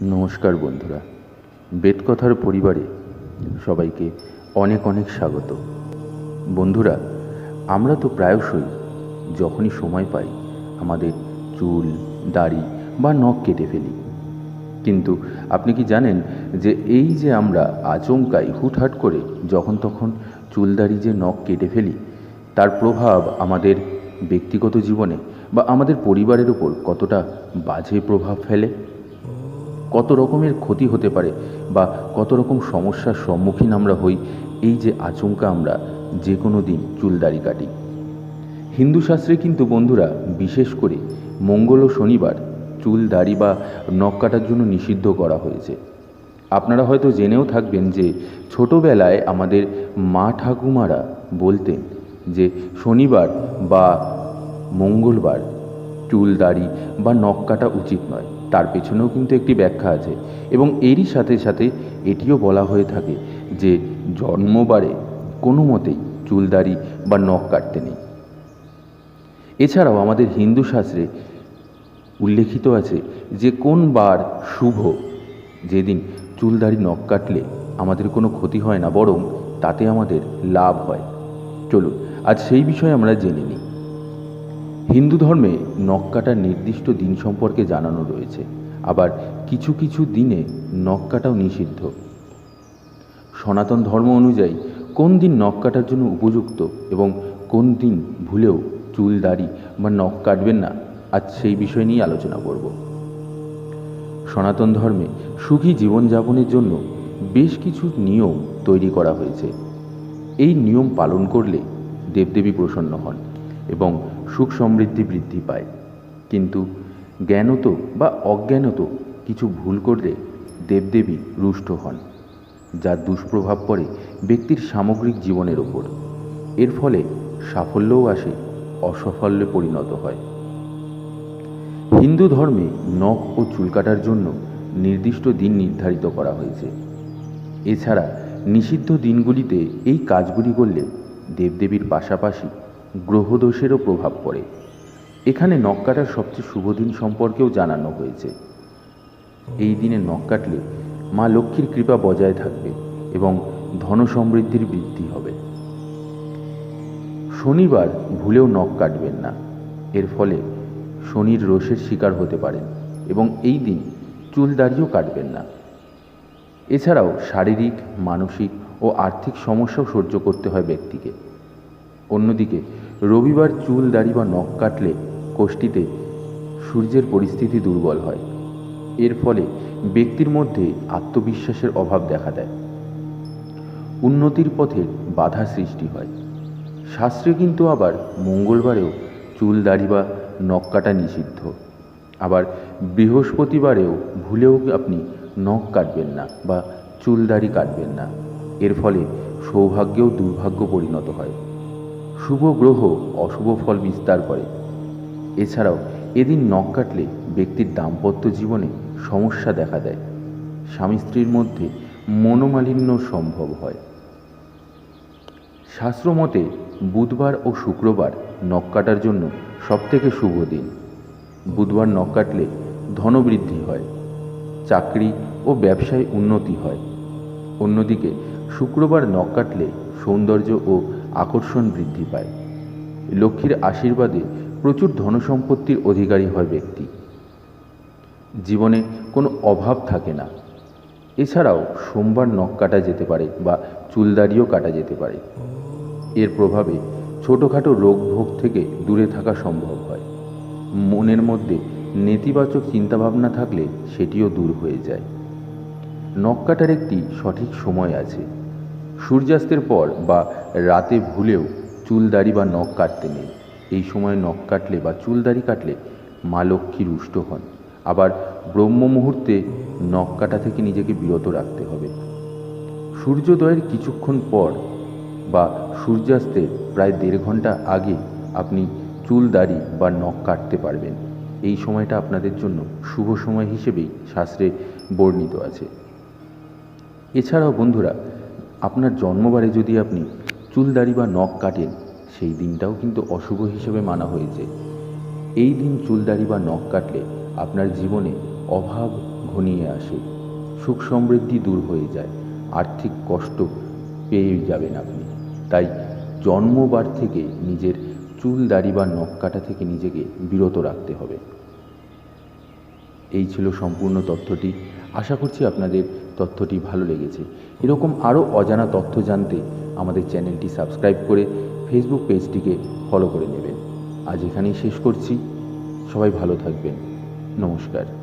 নমস্কার বন্ধুরা। বেদকথার পরিবারে সবাইকে অনেক অনেক স্বাগত। বন্ধুরা, আমরা তো প্রায়শই যখনই সময় পাই আমাদের চুল, দাড়ি বা নখ কেটে ফেলি। কিন্তু আপনি কি জানেন যে এই যে আমরা আচমকাই হুটহাট করে যখন তখন চুল, দাড়ি যে নখ কেটে ফেলি, তার প্রভাব আমাদের ব্যক্তিগত জীবনে বা আমাদের পরিবারের উপর কতটা বাজে প্রভাব ফেলে? কত রকমের ক্ষতি হতে পারে বা কত রকম সমস্যার সম্মুখীন আমরা হই, এই যে আচমকা আমরা যে কোনো দিন চুল দাড়ি কাটি। হিন্দু শাস্ত্রে কিন্তু বন্ধুরা, বিশেষ করে মঙ্গল ও শনিবার চুল দাড়ি বা নখ কাটার জন্য নিষিদ্ধ করা হয়েছে। আপনারা হয়তো জেনেও থাকবেন যে ছোটোবেলায় আমাদের মা ঠাকুমারা বলতেন যে শনিবার বা মঙ্গলবার চুল দাড়ি বা নখ কাটা উচিত নয়। তার পেছনেও কিন্তু একটি ব্যাখ্যা আছে এবং এরই সাথে সাথে এটিও বলা হয়ে থাকে যে জন্মবারে কোনো মতেই চুল দাড়ি বা নখ কাটতে নেই। এছাড়াও আমাদের হিন্দু শাস্ত্রে উল্লেখিত আছে যে কোন বার শুভ যেদিন চুল দাড়ি নখ কাটলে আমাদের কোনো ক্ষতি হয় না, বরং তাতে আমাদের লাভ হয়। চলুন, আজ সেই বিষয়ে আমরা জেনে নিই। হিন্দু ধর্মে নখ কাটার নির্দিষ্ট দিন সম্পর্কে জানানো রয়েছে। আবার কিছু কিছু দিনে নখ কাটাও নিষিদ্ধ। সনাতন ধর্ম অনুযায়ী কোন দিন নখ কাটার জন্য উপযুক্ত এবং কোন দিন ভুলেও চুল, দাড়ি বা নখ কাটবেন না, আজ সেই বিষয় নিয়ে আলোচনা করব। সনাতন ধর্মে সুখী জীবনযাপনের জন্য বেশ কিছু নিয়ম তৈরি করা হয়েছে। এই নিয়ম পালন করলে দেবদেবী প্রসন্ন হন এবং সুখ সমৃদ্ধি বৃদ্ধি পায়। কিন্তু জ্ঞানত বা অজ্ঞানত কিছু ভুল করলে দেবদেবী রুষ্ট হন যার দুষ্প্রভাব পড়ে ব্যক্তির সামগ্রিক জীবনের ওপর। এর ফলে সাফল্যও আসে, অসাফল্যে পরিণত হয়। হিন্দু ধর্মে নখ ও চুল কাটার জন্য নির্দিষ্ট দিন নির্ধারিত করা হয়েছে। এছাড়া নিষিদ্ধ দিনগুলিতে এই কাজগুলি করলে দেবদেবীর পাশাপাশি গ্রহদোষেরও প্রভাব পড়ে। এখানে নখ কাটার সবচেয়ে শুভ দিন সম্পর্কেও জানানো হয়েছে। এই দিনে নখ কাটলে মা লক্ষ্মীর কৃপা বজায় থাকবে এবং ধন সমৃদ্ধির বৃদ্ধি হবে। শনিবার ভুলেও নখ কাটবেন না। এর ফলে শনির রোষের শিকার হতে পারেন এবং এই দিন চুল দাড়িও কাটবেন না। এছাড়াও শারীরিক, মানসিক ও আর্থিক সমস্যাও সহ্য করতে হয় ব্যক্তিকে। অন্যদিকে রবিবার চুল, দাড়ি বা নখ কাটলে কোষ্ঠীতে সূর্যের পরিস্থিতি দুর্বল হয়। এর ফলে ব্যক্তির মধ্যে আত্মবিশ্বাসের অভাব দেখা দেয়। উন্নতির পথে বাধা সৃষ্টি হয়। শাস্ত্রে কিন্তু আবার মঙ্গলবারেও চুল, দাড়ি বা নখ কাটা নিষিদ্ধ। আবার বৃহস্পতিবারেও ভুলেও আপনি নখ কাটবেন না বা চুল, দাড়ি কাটবেন না। এর ফলে সৌভাগ্যেও দুর্ভাগ্য পরিণত হয়। শুভ গ্রহ, অশুভ ফল বিস্তার করে। এছাড়াও, এদিন নখ কাটলে ব্যক্তির দাম্পত্য জীবনে সমস্যা দেখা দেয়। স্বামী স্ত্রীর মধ্যে মনোমালিন্য সম্ভব হয়। শাস্ত্রমতে বুধবার ও শুক্রবার নখ কাটার জন্য সবথেকে শুভ দিন। বুধবার নখ কাটলে ধনবৃদ্ধি হয়, চাকরি ও ব্যবসায় উন্নতি হয়। অন্যদিকে, শুক্রবার নখ কাটলে সৌন্দর্য ও আকর্ষণ বৃদ্ধি পায়। লক্ষ্মীর আশীর্বাদে প্রচুর ধনসম্পত্তির অধিকারী হয় ব্যক্তি। জীবনে কোনো অভাব থাকে না। এছাড়াও সোমবার নখ কাটা যেতে পারে বা চুলদাড়িও কাটা যেতে পারে। এর প্রভাবে ছোটোখাটো রোগ ভোগ থেকে দূরে থাকা সম্ভব হয়। মনের মধ্যে নেতিবাচক চিন্তাভাবনা থাকলে সেটিও দূর হয়ে যায়। নখ কাটার একটি সঠিক সময় আছে। সূর্যাস্তের পর বা রাতে ভুলেও চুল দাড়ি বা নখ কাটতে নেই। এই সময় নখ কাটলে বা চুল দাড়ি কাটলে মা লক্ষ্মী রুষ্ট হন। আবার ব্রহ্ম মুহূর্তে নখ কাটা থেকে নিজেকে বিরত রাখতে হবে। সূর্যোদয়ের কিছুক্ষণ পর বা সূর্যাস্তের প্রায় দেড় ঘণ্টা আগে আপনি চুল দাড়ি বা নখ কাটতে পারবেন। এই সময়টা আপনাদের জন্য শুভ সময় হিসেবেই শাস্ত্রে বর্ণিত আছে। এছাড়াও বন্ধুরা আপনার জন্মবারে যদি আপনি চুল দাড়ি বা নখ কাটেন, সেই দিনটাও কিন্তু অশুভ হিসেবে মানা হয়েছে। এই দিন চুল দাড়ি বা নখ কাটলে আপনার জীবনে অভাব ঘনিয়ে আসে, সুখ সমৃদ্ধি দূর হয়ে যায়, আর্থিক কষ্ট পেয়ে যাবেন আপনি। তাই জন্মবার থেকে নিজের চুল দাড়ি বা নখ কাটা থেকে নিজেকে বিরত রাখতে হবে। এই ছিল সম্পূর্ণ তথ্যটি। আশা করছি আপনাদের তথ্যটি ভালো লেগেছে। এরকম আরও অজানা তথ্য জানতে আমাদের চ্যানেলটি সাবস্ক্রাইব করে ফেসবুক পেজটিকে ফলো করে নেবেন। আজ এখানেই শেষ করছি। সবাই ভালো থাকবেন। নমস্কার।